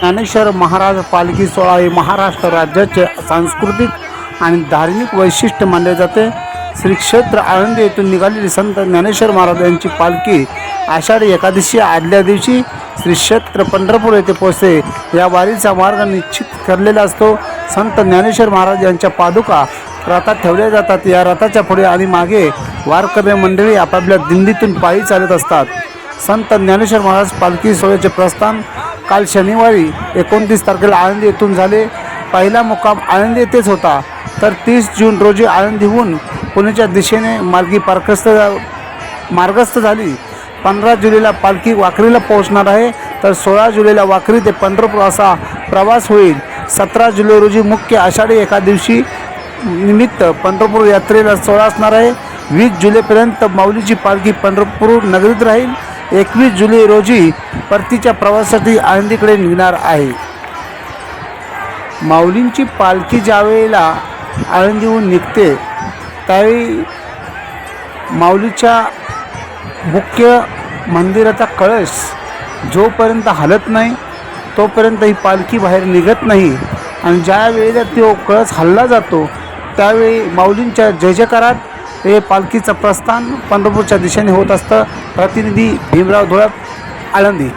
ज्ञानेश्वर महाराज पालखी सोहळा हे महाराष्ट्र राज्याचे सांस्कृतिक आणि धार्मिक वैशिष्ट्य मानले जाते. श्री क्षेत्र आळंदी येथून निघालेली संत ज्ञानेश्वर महाराज यांची पालखी आषाढी एकादशी आदल्या दिवशी श्री क्षेत्र पंढरपूर येथे पोहोचते. या वारीचा मार्ग निश्चित ठरलेला असतो. संत ज्ञानेश्वर महाराज यांच्या पादुका रथात ठेवल्या जातात. या रथाच्या पुढे आणि मागे वारकरी मंडळी आपापल्या दिंडीतून पायी चालत असतात. संत ज्ञानेश्वर महाराज पालखी सोहळ्याचे प्रस्थान काल शनिवारी एकोणतीस तारखेला आळंदी येथून झाले. पहिला मुक्काम आळंदी येथेच होता. तर तीस जून रोजी आळंदीहून पुण्याच्या दिशेने मालकी पारखस्त मार्गस्थ झाली. पंधरा जुलैला पालखी वाखरीला पोहोचणार आहे. तर सोळा जुलैला वाखरी ते पंढरपूर असा प्रवास होईल. सतरा जुलै रोजी मुख्य आषाढी एका दिवशी निमित्त पंढरपूर यात्रेला सोहळा असणार आहे. वीस जुलैपर्यंत माऊलीची पालखी पंढरपूर नगरीत राहील. एकवीस जुलै रोजी परतीच्या प्रवासासाठी आळंदीकडे निघणार आहे. माऊलींची पालखी ज्यावेळेला आळंदीहून निघते त्यावेळी माऊलीच्या मुख्य मंदिराचा कळस जोपर्यंत हलत नाही तोपर्यंत ही पालखी बाहेर निघत नाही. आणि ज्यावेळेला तो कळस हल्ला जातो त्यावेळी माऊलींच्या जय जयकारात हे पालखीचं प्रस्थान पंढरपूरच्या दिशेने होत असतं. प्रतिनिधी भीमराव धुळप आळंदी.